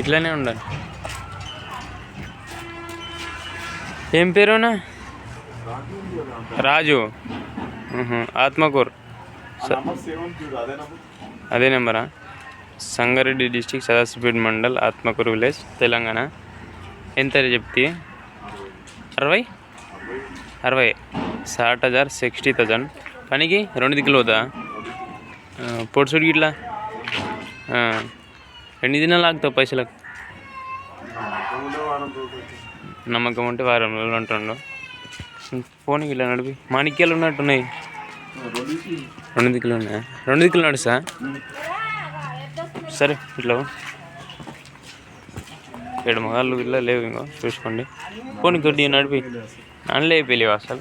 ఇట్లానే ఉండాలి. ఏం పేరునా రాజు. ఆత్మకూర్. అదే నెంబరా? Sangareddy district Sadasivpet mandal Atmakur village Telangana. ఎంత చెప్తే? అరవై? అరవై. సాట్ హజార్ సిక్స్టీ థౌజండ్. పనికి రెండు దిక్కులు పోతా. పొడుసుడికి ఇట్లా ఎన్ని దినాలు ఆగుతావు పైసలకు? నమ్మకం ఉంటే వారం రోజులు ఉంటుండు ఫోన్కి ఇలా నడిపి. మాణిక్యాలు ఉన్నట్టున్నాయి. రెండు దిక్కులు ఉన్నాయా? రెండు దిక్కులు నడుస్తా? సరే ఇట్లా ఏడు మగాళ్ళు ఇట్లా లేవు ఇంకో చూసుకోండి. పోనీ కొద్దిగా నడిపి. అనలే అయిపోలేవు అసలు.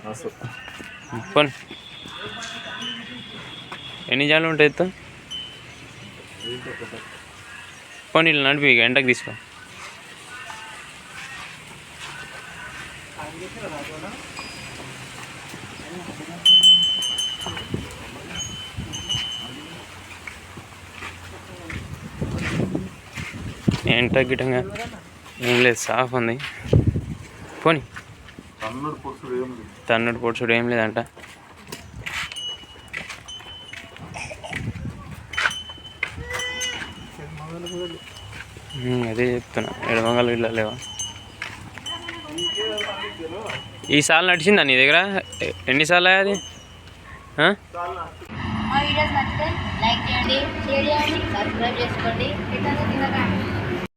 పోనీ. ఎన్ని జాలు ఉంటాయి పోనీ ఇట్లా నడిపి ఇక ఎంటకు తీసుకో. ఎంట గిటంగా ఏం లేదు సాఫ్ ఉంది. పోనీ. కన్నుడు పొడుచుడు ఏం లేదు. తన్నుడు పొడుచుడు ఏం లేదంట. అదే చెప్తున్నా. ఎడమగలు ఇట్లా లేవా? ఈ సాల్ నడిచిందా నీ దగ్గర? ఎన్నిసార్లు అది ఆ? మా వీడియోస్ నచ్చితే లైక్ చేయండి షేర్ చేయండి సబ్స్క్రైబ్ చేసుకోండి.